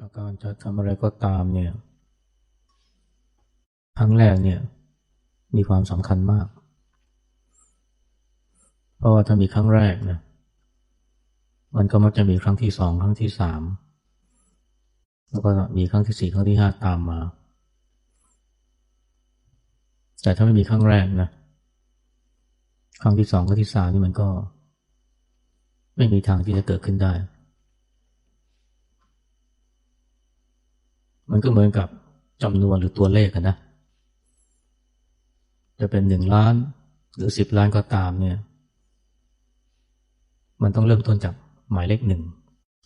อาการจะทำอะไรก็ตามเนี่ยครั้งแรกเนี่ยมีความสำคัญมาก เพราะว่าถ้ามีครั้งแรกนะมันก็มักจะมีครั้งที่สองครั้งที่สามแล้วก็มีครั้งที่สี่ครั้งที่ห้าตามมา แต่ถ้าไม่มีครั้งแรกนะครั้งที่สองครั้งที่สามนี่มันก็ ไม่มีทางที่จะเกิดขึ้นได้ มันก็เหมือนกับจำนวนหรือตัวเลขกันนะ จะเป็นหนึ่งล้านหรือสิบล้านก็ตามเนี่ย มันต้องเริ่มต้นจากหมายเลขหนึ่ง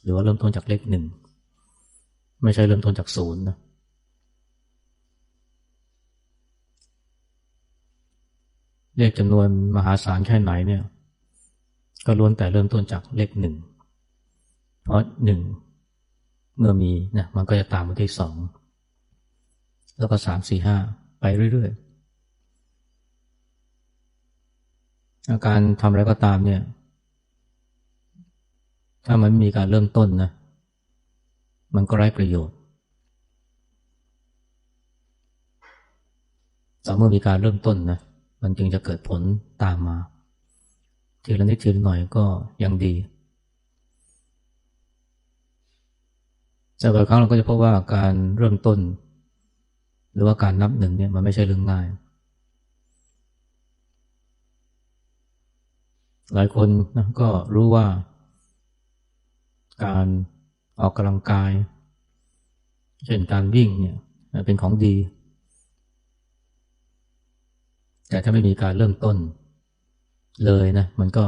หรือว่าเริ่มต้นจากเลขหนึ่งไม่ใช่เริ่มต้นจากศูนย์นะเลขจำนวนมหาศาลแค่ไหนเนี่ย ก็ล้วนแต่เริ่มต้นจากเลขหนึ่งเพราะหนึ่ง เมื่อมีนะมันก็จะตามมาที่สองแล้วก็สามสี่ห้าไปเรื่อยๆอาการทำอะไรก็ตามเนี่ย ถ้ามันมีการเริ่มต้นนะ มันก็ไร้ประโยชน์แต่เมื่อมีการเริ่มต้นนะมันจึงจะเกิดผลตามมาทีละนิดทีละหน่อยก็ยังดี แต่บางครั้งเราก็จะพบว่าการเริ่มต้น หรือว่าการนับหนึ่งเนี่ยมันไม่ใช่เรื่องง่าย หลายคนนะก็รู้ว่า การออกกำลังกาย เช่นการวิ่งเนี่ยเป็นของดี แต่ถ้าไม่มีการเริ่มต้นเลยนะ มันก็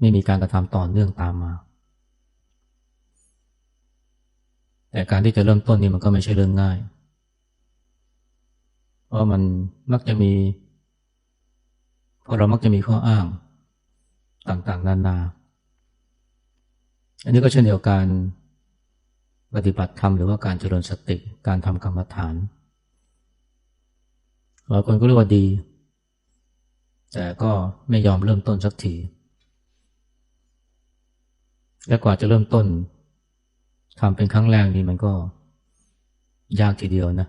ไม่มีการกระทำต่อเนื่องตามมา แต่การที่จะเริ่มต้นนี่มันก็ไม่ใช่เรื่องง่าย เพราะมันมักจะมีเพราะเรามักจะมีข้ออ้างต่างๆ นานา อันนี้ก็เช่นเดียวกันปฏิบัติธรรมหรือว่าการเจริญสติการทำกรรมฐานหลายคนก็เรียกว่าดี แต่ก็ไม่ยอมเริ่มต้นสักทีและกว่าจะเริ่มต้น ทำเป็นครั้งแรกนี่มันก็ยากทีเดียวนะ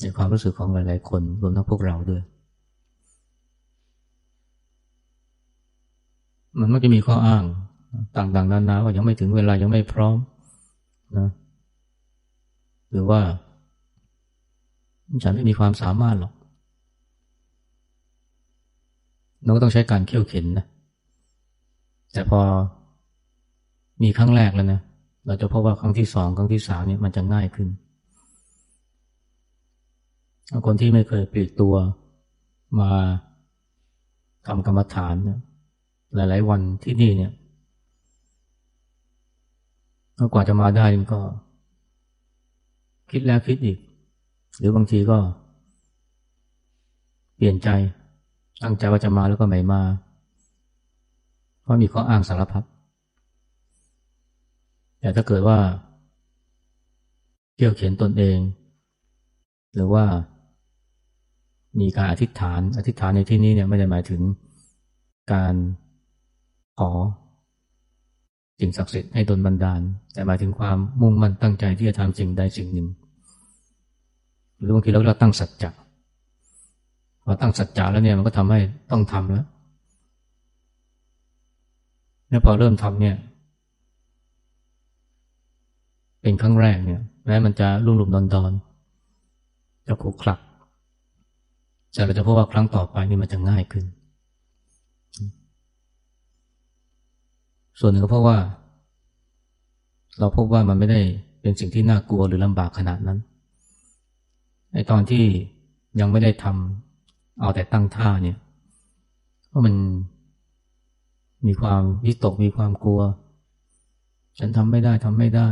ในความรู้สึกของหลาย ๆ คนรวมทั้งพวกเราด้วย มันมักจะมีข้ออ้างต่าง ๆ นานาว่ายังไม่ถึงเวลายังไม่พร้อมนะหรือว่า ฉันไม่มีความสามารถหรอกเราก็ต้องใช้การเขี่ยวเข็นนะแต่พอมีครั้งแรกแล้วนะ เราจะพบว่าครั้งที่สองครั้งที่สามเนี่ยมันจะง่ายขึ้น คนที่ไม่เคยปลีกตัวมาทำกรรมฐานเนี่ยหลาย ๆ วันที่นี่เนี่ยกว่าจะมาได้ก็ คิดแล้วคิดอีก หรือบางทีก็ เปลี่ยนใจ ตั้งใจว่าจะมาแล้วก็ไม่มา เพราะมีข้ออ้างสารพัด แต่ถ้าเกิดว่าเที่ยวเขียนตนเอง หรือว่ามีการอธิษฐาน อธิษฐานในที่นี้เนี่ยไม่ได้หมายถึงการขอสิ่งศักดิ์สิทธิ์ให้ตนบันดาล แต่หมายถึงความมุ่งมั่นตั้งใจที่จะทำสิ่งใดสิ่งหนึ่ง หรือบางทีเราเราตั้งสัจจะพอตั้งสัจจะแล้วเนี่ยมันก็ทำให้ต้องทำแล้วแล้วพอเริ่มทำเนี่ย เป็นครั้งแรกเนี่ยแม้มันจะรุ่มรุ่มดอนดอนจะขรุขลักแต่เราจะพบว่าครั้งต่อไปนี่มันจะง่ายขึ้น ส่วนหนึ่งก็เพราะว่า เราพบว่ามันไม่ได้เป็นสิ่งที่น่ากลัวหรือลำบากขนาดนั้นในตอนที่ยังไม่ได้ทำเอาแต่ตั้งท่าเนี่ยเพราะมันมีความวิตกมีความกลัว ฉันทำไม่ได้ทำไม่ได้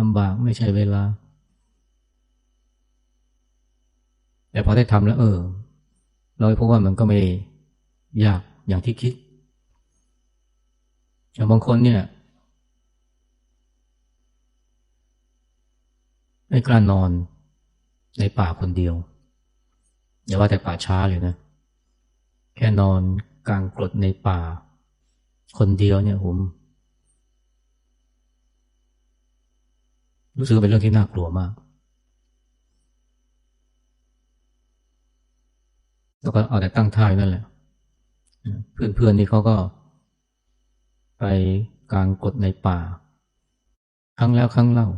ลำบากไม่ใช่เวลา แต่พอได้ทำแล้ว เออ เราพบว่ามันก็ไม่ยากอย่างที่คิดอย่างบางคนเนี่ยไม่กล้านอนในป่าคนเดียวอย่าว่าแต่ป่าช้าเลยนะ แค่นอนกลางกรดในป่า คนเดียวเนี่ยผม รู้สึกเป็นเรื่องที่น่ากลัวมาก แล้วก็เอาแต่ตั้งท่ายนั่นแหละ เพื่อนๆนี่เขาก็ ไปกลางกดในป่า ครั้งแล้วครั้งเล่า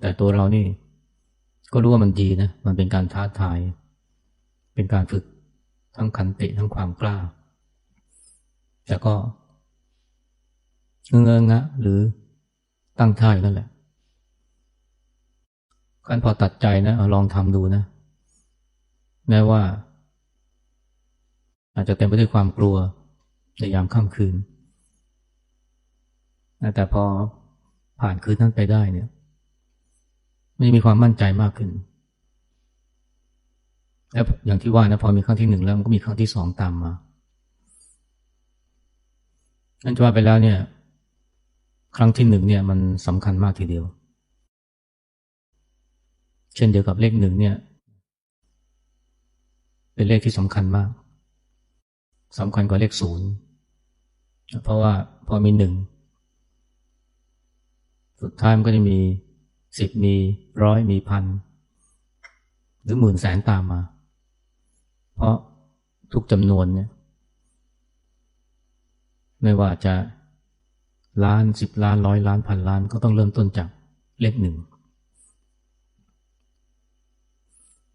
แต่ตัวเรานี่ ก็รู้ว่ามันดีนะ มันเป็นการท้าทาย เป็นการฝึกทั้งคันติทั้งความกล้า แต่ก็เงงงะหรือตั้งท่ายนั่นแหละ กันพอตัดใจนะลองทำดูนะ แม้ว่า อาจจะเต็มไปด้วยความกลัวในยามค่ำคืน แต่พอผ่านคืนนั้นไปได้เนี่ยมันมีความมั่นใจมากขึ้น แล้วอย่างที่ว่านะพอมีครั้งที่หนึ่งแล้วมันก็มีครั้งที่สองตามมานั่นจะว่าไปแล้วเนี่ย ครั้งที่หนึ่งเนี่ยมันสำคัญมากทีเดียว เช่นเดียวกับเลขหนึ่งเนี่ย เป็นเลขที่สำคัญมากสำคัญกว่าเลขศูนย์เพราะว่าพอมีหนึ่งสุดท้ายมันก็จะมีสิบมีร้อยมีพันหรือหมื่นแสนตามมา เพราะทุกจำนวนเนี่ยไม่ว่าจะล้านสิบล้านร้อยล้านพันล้านก็ต้องเริ่มต้นจากเลขหนึ่ง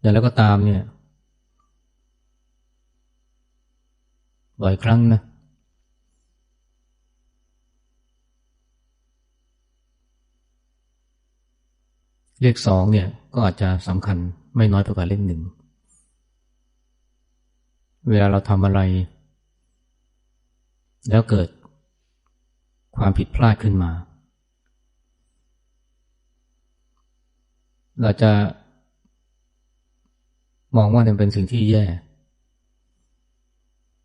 อย่างแล้วก็ตามเนี่ยบ่อยครั้งนะ เลขสองเนี่ยก็อาจจะสำคัญไม่น้อยไปกว่าเลขหนึ่ง เวลาเราทำอะไร แล้วเกิดความผิดพลาดขึ้นมา เราจะ มองว่ามันเป็นสิ่งที่แย่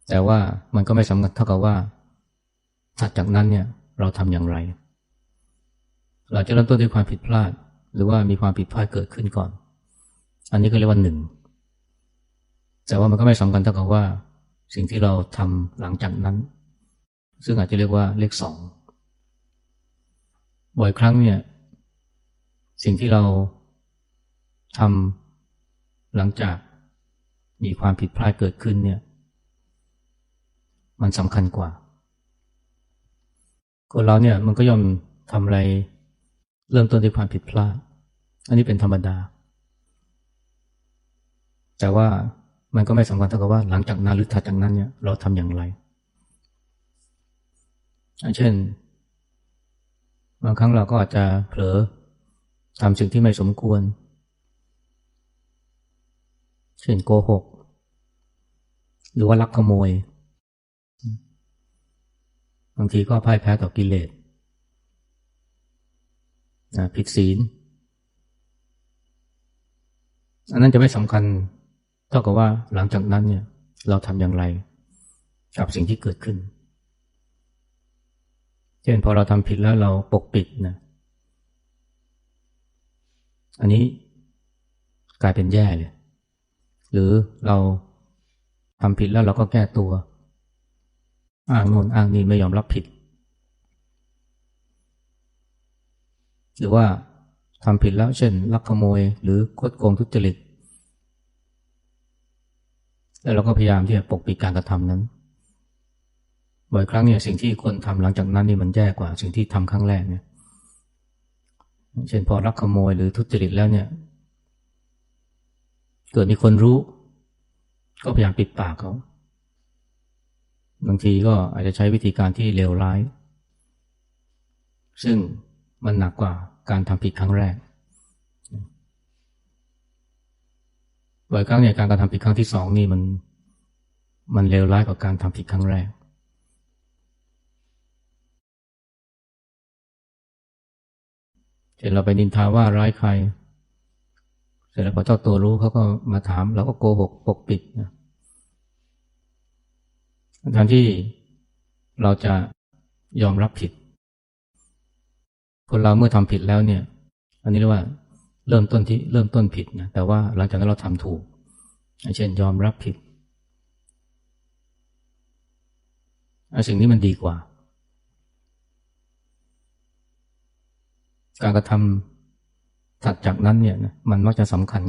แต่ว่ามันก็ไม่สำคัญเท่ากับว่าถัดจากนั้นเนี่ยเราทำอย่างไร เราจะเริ่มต้นด้วยความผิดพลาด หรือว่ามีความผิดพลาดเกิดขึ้นก่อน อันนี้ก็เรียกว่าหนึ่งแต่ว่ามันก็ไม่สำคัญเท่ากับว่า สิ่งที่เราทำหลังจากนั้น ซึ่งอาจจะเรียกว่าเลขสองบ่อยครั้งเนี่ย สิ่งที่เราทำ หลังจากมีความผิดพลาดเกิดขึ้นเนี่ย มันสำคัญกว่าคนเราเนี่ยมันก็ย่อมทำอะไรเริ่มต้นด้วยความผิดพลาด อันนี้เป็นธรรมดา แต่ว่ามันก็ไม่สำคัญเท่ากับว่าหลังจากนั้นหรือถัดจากนั้นเนี่ยเราทำอย่างไร เช่น บางครั้งเราก็อาจจะเผลอทำสิ่งที่ไม่สมควร ช่นโกหก หรือว่าลักขโมย บางทีก็พ่ายแพ้ต่อกิเลสผิดศีล อันนั้นจะไม่สำคัญเท่ากับว่าหลังจากนั้นเนี่ย เราทำอย่างไร กับสิ่งที่เกิดขึ้น เช่นพอเราทำผิดแล้วเราปกปิดนะ อันนี้กลายเป็นแย่เลย หรือเราทำผิดแล้วเราก็แก้ตัวอ้างโน่นอ้างนี่ไม่ยอมรับผิด หรือว่าทำผิดแล้วเช่นลักขโมยหรือคดโกงทุจริตแล้วเราก็พยายามที่จะปกปิดการกระทำนั้นบ่อยครั้งเนี่ยสิ่งที่คนทำหลังจากนั้นนี่มันแย่กว่าสิ่งที่ทำครั้งแรกเนี่ยเช่นพอลักขโมยหรือทุจริตแล้วเนี่ย เกิดมีคนรู้ ก็พยายามปิดปากเขา บางทีก็อาจจะใช้วิธีการที่เลวร้าย ซึ่งมันหนักกว่าการทำผิดครั้งแรกบ่อยครั้งเนี่ยการกระทำผิดครั้งที่สองนี่มันมันเลวร้ายกว่าการทำผิดครั้งแรกเช่นเราไปนินทาว่าร้ายใคร ร็จแล้วพอเจ้าตัวรู้เขาก็มาถามเราก็โกหกปกปิดนะทางที่เราจะยอมรับผิด คนเราเมื่อทำผิดแล้วเนี่ย อันนี้เรียกว่าเริ่มต้นที่เริ่มต้นผิดนะแต่ว่าหลังจากนั้นเราทำถูก เช่นยอมรับผิดสิ่งนี้มันดีกว่า การกระท ถัดจากนั้นเนี่ยมันมักจะสำคัญ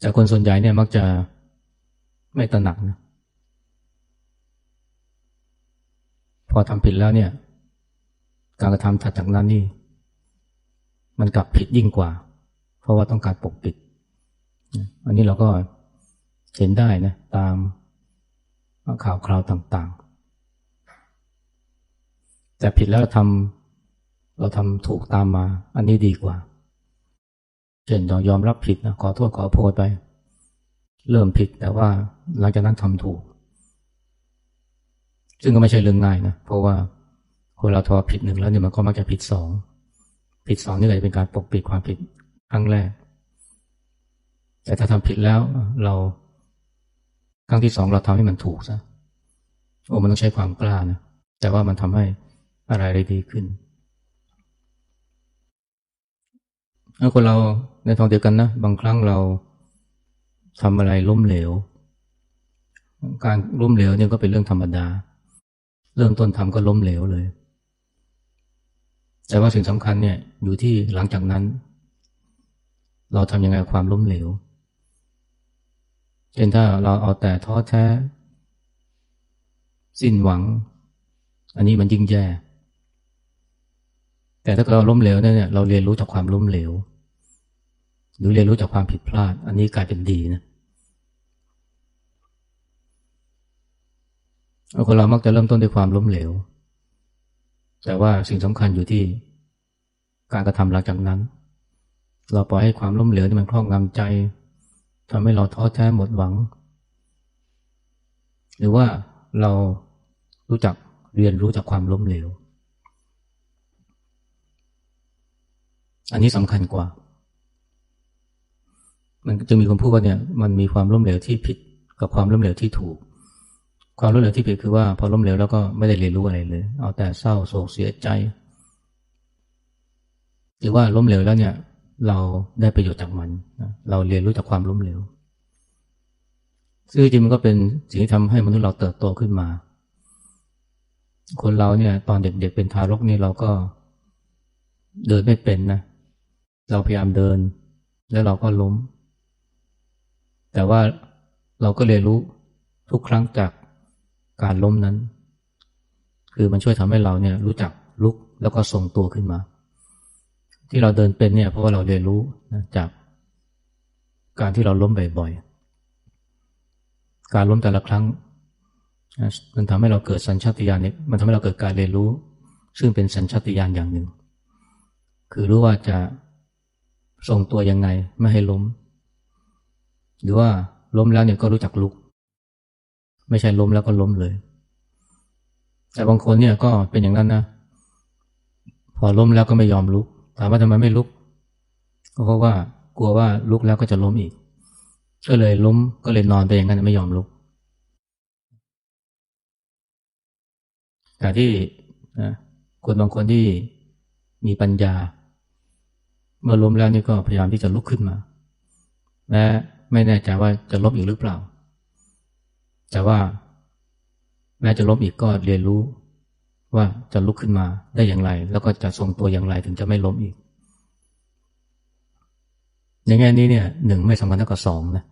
แต่คนส่วนใหญ่เนี่ยมักจะไม่ตระหนักนะพอทำผิดแล้วเนี่ย การกระทำถัดจากนั้นนี่ มันกลับผิดยิ่งกว่า เพราะว่าต้องการปกปิด อันนี้เราก็เห็นได้นะตามข่าวคราวต่างๆ แต่ผิดแล้วทำเราทำถูกตามมา อันนี้ดีกว่า เช่นเรายอมรับผิดนะขอโทษขอโพยไป เริ่มผิดแต่ว่าหลังจากนั้นทำถูก ซึ่งก็ไม่ใช่เรื่องง่ายนะเพราะว่าคนเราทอผิดหนึ่งแล้วเนี่ยมันก็มักจะผิดสองผิดสองนี่เลยเป็นการปกปิดความผิดครั้งแรก แต่ถ้าทำผิดแล้วเราครั้งที่สองเราทำให้มันถูกซะโอ้มันต้องใช้ความกล้านะแต่ว่ามันทำให้ อะไรได้ดีขึ้นถ้าคนเราในทางเดียวกันนะ บางครั้งเราทำอะไรล้มเหลว การล้มเหลวเนี่ยก็เป็นเรื่องธรรมดา เริ่มต้นทำก็ล้มเหลวเลย แต่ว่าสิ่งสำคัญเนี่ยอยู่ที่หลังจากนั้น เราทำยังไงความล้มเหลวเช่นถ้าเราเอาแต่ท้อแท้ สิ้นหวัง อันนี้มันยิ่งแย่ แต่ถ้าเราล้มเหลวเนี่ยเราเรียนรู้จากความล้มเหลว หรือเรียนรู้จากความผิดพลาด อันนี้กลายเป็นดีนะคนเรามักจะเริ่มต้นด้วยความล้มเหลว แต่ว่าสิ่งสำคัญอยู่ที่การกระทำหลังจากนั้น เราปล่อยให้ความล้มเหลวนี่มันครอบงำใจทำให้เราท้อแท้หมดหวัง หรือว่าเรารู้จักเรียนรู้จากความล้มเหลว อันนี้สำคัญกว่า มันจึงมีคนพูดว่าเนี่ยมันมีความล้มเหลวที่ผิดกับความล้มเหลวที่ถูก ความล้มเหลวที่ผิดคือว่า พอล้มเหลวแล้วก็ไม่ได้เรียนรู้อะไรเลย เอาแต่เศร้าโศกเสียใจ หรือว่าล้มเหลวแล้วเนี่ย เราได้ประโยชน์จากมัน เราเรียนรู้จากความล้มเหลวซึ่งจริงมันก็เป็นสิ่งที่ทำให้มนุษย์เราเติบโตขึ้นมา คนเราเนี่ย ตอนเด็กๆเป็นทารกนี่เราก็เดินไม่เป็นนะ เราพยายามเดิน แล้วเราก็ล้ม แต่ว่าเราก็เรียนรู้ทุกครั้งจากการล้มนั้น คือมันช่วยทำให้เราเนี่ยรู้จักลุกแล้วก็ทรงตัวขึ้นมา ที่เราเดินเป็นเนี่ยเพราะว่าเราเรียนรู้นะจากการที่เราล้มบ่อยๆ การล้มแต่ละครั้ง มันทำให้เราเกิดสัญชาตญาณเนี่ยมันทำให้เราเกิดการเรียนรู้ ซึ่งเป็นสัญชาตญาณอย่างหนึ่ง คือรู้ว่าจะ ทรงตัวยังไงไม่ให้ล้ม หรือว่าล้มแล้วเนี่ยก็รู้จักลุก ไม่ใช่ล้มแล้วก็ล้มเลย แต่บางคนเนี่ยก็เป็นอย่างนั้นนะ พอล้มแล้วก็ไม่ยอมลุก ถามว่าทำไมไม่ลุก ก็เพราะว่ากลัวว่าลุกแล้วก็จะล้มอีก ก็เลยล้มก็เลยนอนไปอย่างนั้นไม่ยอมลุก แต่ที่นะคนบางคนที่มีปัญญา เมื่อล้มแล้วนี่ก็พยายามที่จะลุกขึ้นมาและไม่แน่ใจว่าจะล้มอีกหรือเปล่า แต่ว่า แม้จะล้มอีกก็เรียนรู้ว่าจะลุกขึ้นมาได้อย่างไร แล้วก็จะทรงตัวอย่างไรถึงจะไม่ล้มอีก ในแง่นี้เนี่ยหนึ่งไม่สำคัญเท่ากับสองนะ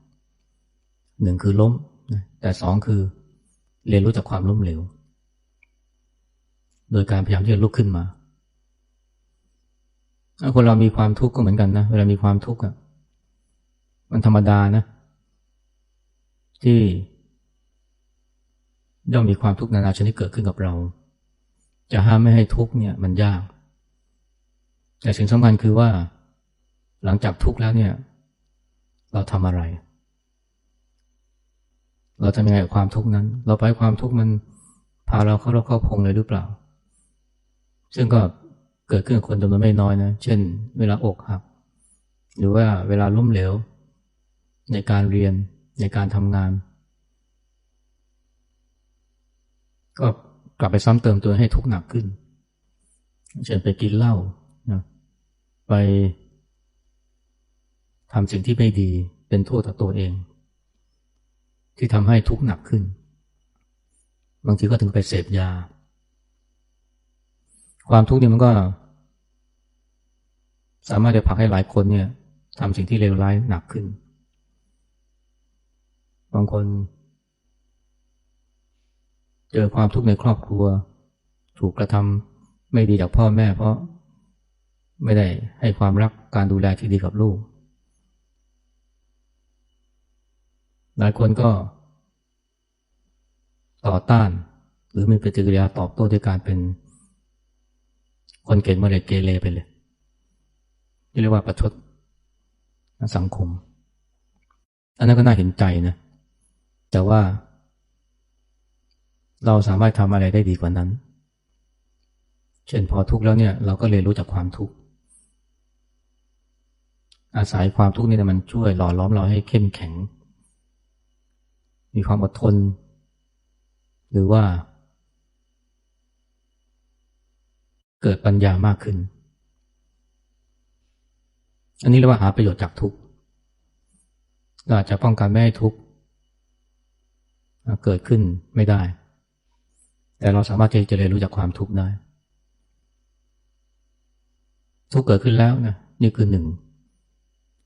หนึ่งคือล้มแต่สองคือเรียนรู้จากความล้มเหลว โดยการพยายามที่จะลุกขึ้นมา คนเรามีความทุกข์ก็เหมือนกันนะเวลามีความทุกข์อะมันธรรมดานะ ที่ย่อมมีความทุกข์นานาชนิดเกิดขึ้นกับเรา จะห้ามไม่ให้ทุกข์เนี่ย มันยาก แต่สิ่งสำคัญคือว่า หลังจากทุกข์แล้วเนี่ย เราทำอะไร เราทำยังไงกับความทุกข์นั้น เราไปความทุกข์มันพาเราเข้าเราเข้าพงเลยหรือเปล่า ซึ่งก็เเกิดขึ้นกับคนจำนวนไม่น้อยนะ เช่น เวลาอกหัก หรือว่าเวลาล้มเหลว ในการเรียนในการทำงาน ก็กลับไปซ้ำเติมตัวให้ทุกข์หนักขึ้น เช่นไปกินเหล้านะไปทำสิ่งที่ไม่ดีเป็นโทษต่อตัวเอง ที่ทำให้ทุกข์หนักขึ้น บางทีก็ถึงไปเสพยา ความทุกข์นี่มันก็ สามารถจะผลักให้หลายคนเนี่ยทำสิ่งที่เลวร้ายหนักขึ้น บางคน เจอความทุกข์ในครอบครัว ถูกกระทำไม่ดีจากพ่อแม่ เพราะไม่ได้ให้ความรักการดูแลที่ดีกับลูก หลายคนก็ ต่อต้าน หรือมีปฏิกิริยาตอบโต้ด้วยการเป็น คนเก่งมาเลยเกเรไปเลย ที่เรียกว่าประชดสังคม อันนั้นก็น่าเห็นใจนะ แต่ว่า เราสามารถทำอะไรได้ดีกว่านั้น เช่นพอทุกข์แล้วเนี่ย เราก็เรียนรู้จากความทุกข์ อาศัยความทุกข์นี่มันช่วยหล่อล้อมเราให้เข้มแข็ง มีความอดทน หรือว่า เกิดปัญญามากขึ้น อันนี้เรียกว่าหาประโยชน์จากทุกข์เราอาจจะป้องกันไม่ให้ทุกข์เกิดขึ้นไม่ได้ แต่เราสามารถที่จะเรียนรู้จากความทุกข์ได้ ทุกข์เกิดขึ้นแล้วนะนี่คือหนึ่ง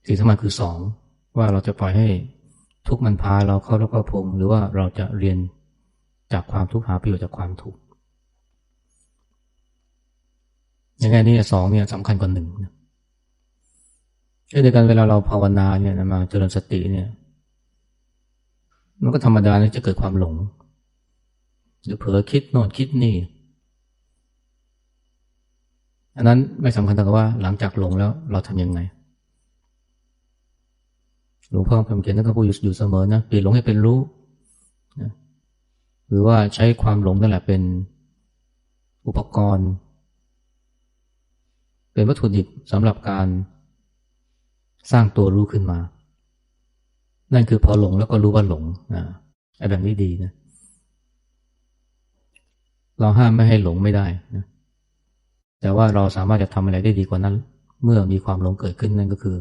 สิ่งสำคัญคือสองว่าเราจะปล่อยให้ทุกข์มันพาเราเข้าแล้วก็พงหรือว่าเราจะเรียนจากความทุกข์หาประโยชน์จากความทุกข์อย่างนี้สองเนี่ยสำคัญกว่าหนึ่งนะ เช่นกันเวลาเราภาวนาเนี่ยมาเจริญสติเนี่ย มันก็ธรรมดาที่จะเกิดความหลงหรือเผลอคิดโน่นคิดนี่ อันนั้นไม่สำคัญแต่ว่าหลังจากหลงแล้วเราทำยังไงหลวงพ่อคำเขียนท่านก็พูดอยู่เสมอนะเปลี่ยนหลงให้เป็นรู้นะหรือว่าใช้ความหลงนั่นแหละเป็นอุปกรณ์ เป็นวัตถุดิบสำหรับการ สร้างตัวรู้ขึ้นมา นั่นคือพอหลงแล้วก็รู้ว่าหลงนะไอ้แบบนี้ดีนะ เราห้ามไม่ให้หลงไม่ได้นะ แต่ว่าเราสามารถจะทำอะไรได้ดีกว่านั้น เมื่อมีความหลงเกิดขึ้นนั่นก็คือ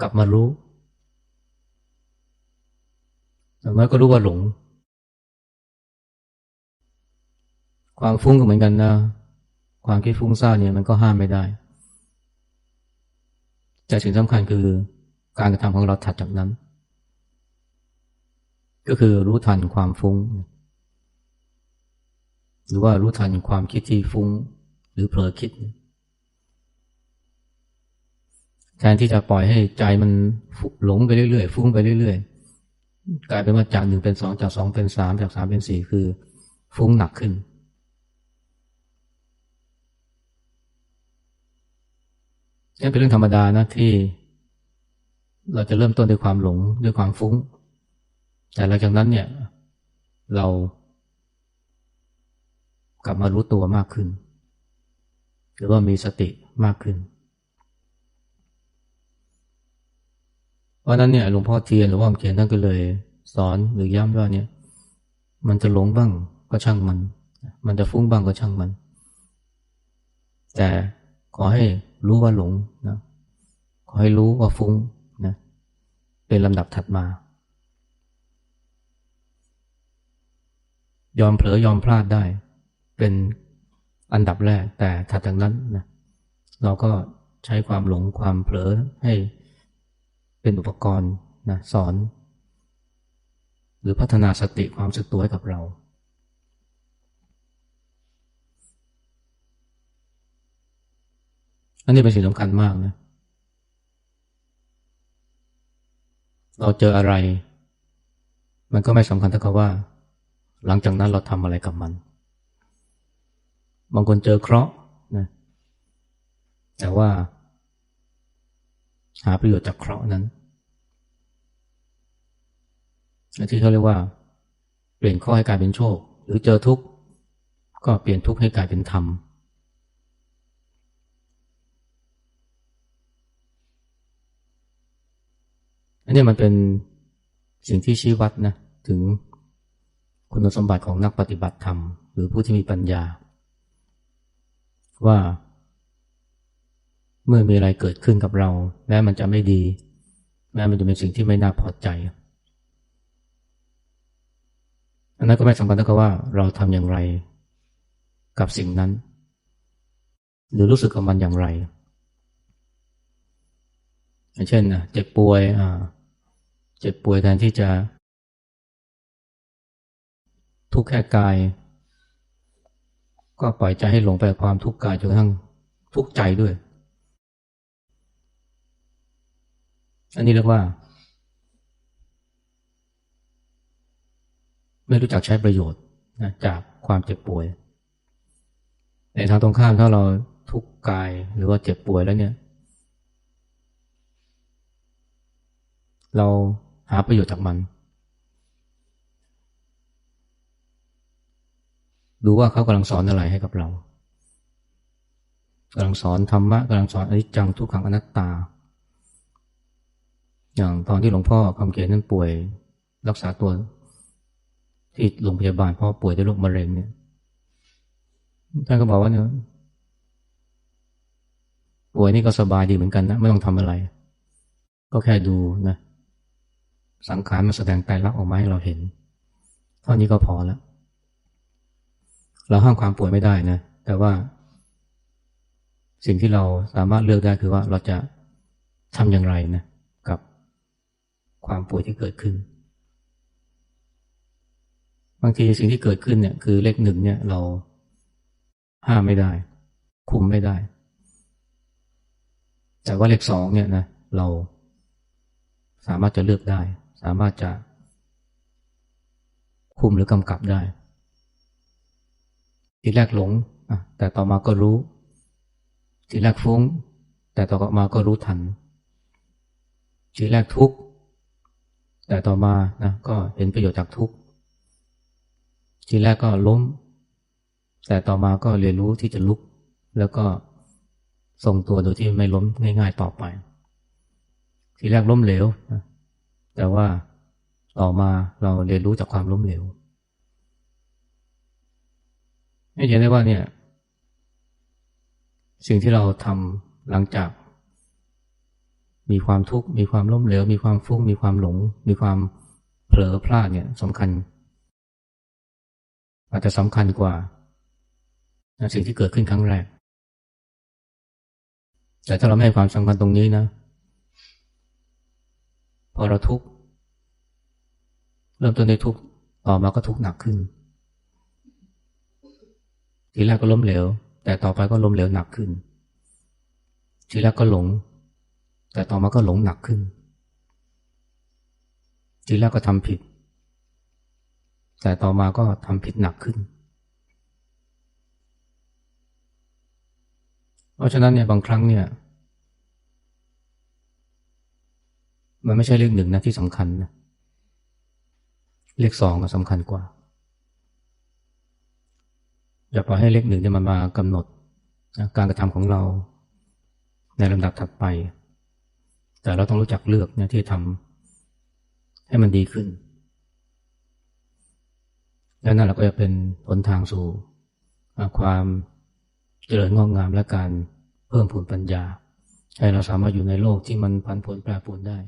กลับมารู้แต่เมื่อก็รู้ว่าหลง ความฟุ้งก็เหมือนกันนะ ความคิดฟุ้งซ่านเนี่ยมันก็ห้ามไม่ได้ แต่สิ่งสำคัญคือการกระทำของเราถัดจากนั้น ก็คือรู้ทันความฟุง้ง หรือว่ารู้ทันความคิดที่ฟุง้ง หรือเผลอคิด แทนที่จะปล่อยให้ใจมันหลงไปเรื่อยๆฟุ้งไปเรื่อยๆกลายเป็นว่าจากหนึ่งเป็นสองจากสองเป็นสามจากสามเป็นสี่คือ ฟุ้งหนักขึ้น เป็นเรื่องธรรมดานะที่ เราจะเริ่มต้นด้วยความหลงด้วยความฟุ้ง แต่หลังจากนั้นเนี่ย เรากลับมารู้ตัวมากขึ้น หรือว่ามีสติมากขึ้น เพราะนั้นเนี่ยหลวงพ่อเทียนหรือว่าเทียนท่านก็เลย สอนหรือย้ำว่าเนี่ย มันจะหลงบ้างก็ช่างมัน มันจะฟุ้งบ้างก็ช่างมัน แต่ ขอให้รู้ว่าหลงนะขอให้รู้ว่าฟุ้งนะเป็นลำดับถัดมา ยอมเผลอยอมพลาดได้ เป็นอันดับแรกแต่ถัดจากนั้นนะเราก็ใช้ความหลงความเผลอให้เป็นอุปกรณ์นะสอน หรือพัฒนาสติความสึกตัวให้กับเรา อันนี้เป็นสิ่งสำคัญมากนะ เราเจออะไร มันก็ไม่สำคัญเท่ากับว่า หลังจากนั้นเราทำอะไรกับมัน บางคนเจอเคราะห์นะแต่ว่า หาประโยชน์จากเคราะห์นั้นที่เขาเรียกว่า เปลี่ยนข้อให้กลายเป็นโชค หรือเจอทุกข์ก็เปลี่ยนทุกข์ให้กลายเป็นธรรม อันนี้มันเป็นสิ่งที่ชี้วัดนะถึงคุณสมบัติของนักปฏิบัติธรรม หรือผู้ที่มีปัญญา ว่า เมื่อมีอะไรเกิดขึ้นกับเรา แม้มันจะไม่ดี แม้มันจะเป็นสิ่งที่ไม่น่าพอใจ อันนั้นก็ไม่สำคัญเท่ากับว่าเราทำอย่างไรกับสิ่งนั้น หรือรู้สึกกับมันอย่างไร อย่างเช่นนะเจ็บป่วยอ่าเจ็บป่วยแทนที่จะ ทุกข์แค่กาย ก็ปล่อยใจให้หลงไปความทุกข์กายจนกระทั่งทุกข์ใจด้วย อันนี้เรียกว่า ไม่รู้จักใช้ประโยชน์นะจากความเจ็บป่วยในทางตรงข้ามถ้าเราทุกข์กายหรือว่าเจ็บป่วยแล้วเนี่ย เราหาประโยชน์จากมัน ดูว่าเขากำลังสอนอะไรให้กับเรากำลังสอนธรรมะกำลังสอนอนิจจังทุกขังอนัตตา อย่างตอนที่หลวงพ่อคำเขียนนั้นป่วยรักษาตัวที่โรงพยาบาลเพราะป่วยด้วยโรคมะเร็งเนี่ยท่านก็บอกว่าเนี่ยป่วยนี่ก็สบายดีเหมือนกันนะ ไม่ต้องทำอะไร ก็แค่ดูนะ สังขารมันแสดงไตรลักษณ์ออกมาให้เราเห็น เท่านี้ก็พอแล้ว เราห้ามความป่วยไม่ได้นะ แต่ว่า สิ่งที่เราสามารถเลือกได้คือว่าเราจะทำอย่างไรนะกับความป่วยที่เกิดขึ้น บางทีสิ่งที่เกิดขึ้นเนี่ยคือเลขหนึ่งเนี่ยเราห้ามไม่ได้ คุมไม่ได้ แต่ว่าเลขสองเนี่ยนะเราสามารถจะเลือกได้ สามารถจะ คุมหรือกำกับได้ ทีแรกหลงแต่ต่อมาก็รู้ ทีแรกฟุ้ง แต่ต่อมาก็รู้ทัน ทีแรกทุกข์แต่ต่อมานะก็เห็นประโยชน์จากทุกข์ทีแรกก็ล้ม แต่ต่อมาก็เรียนรู้ที่จะลุก แล้วก็ทรงตัวโดยที่ไม่ล้มง่าย ๆ ต่อไป ทีแรกล้มเหลวนะ แต่ว่าต่อมาเราเรียนรู้จากความล้มเหลวให้เห็นได้ว่าเนี่ย สิ่งที่เราทำหลังจาก มีความทุกข์ มีความล้มเหลว มีความฟุ้ง มีความหลง มีความเผลอพลาดเนี่ยสำคัญ อาจจะสำคัญกว่า สิ่งที่เกิดขึ้นครั้งแรก แต่ถ้าเราไม่ให้ความสำคัญตรงนี้นะ พอเราทุกข์เริ่มต้นในทุกข์ต่อมาก็ทุกข์หนักขึ้น ทีแรกก็ล้มเหลว แต่ต่อไปก็ล้มเหลวหนักขึ้น ทีแรกก็หลง แต่ต่อมาก็หลงหนักขึ้น ทีแรกก็ทำผิด แต่ต่อมาก็ทำผิดหนักขึ้น เพราะฉะนั้นเนี่ยบางครั้งเนี่ย มันไม่ใช่เลขหนึ่งนะที่สำคัญนะเลขสองก็สำคัญกว่า อย่าปล่อยให้เลขหนึ่งเนี่ยมันมากำหนดการกระทำของเราในลำดับถัดไป แต่เราต้องรู้จักเลือกเนี่ยที่ทำให้มันดีขึ้น แล้วนั่นเราก็จะเป็นหนทางสู่ความเจริญงอกงามและการเพิ่มพูนปัญญา ให้เราสามารถอยู่ในโลกที่มันพันผลแปรปรวนได้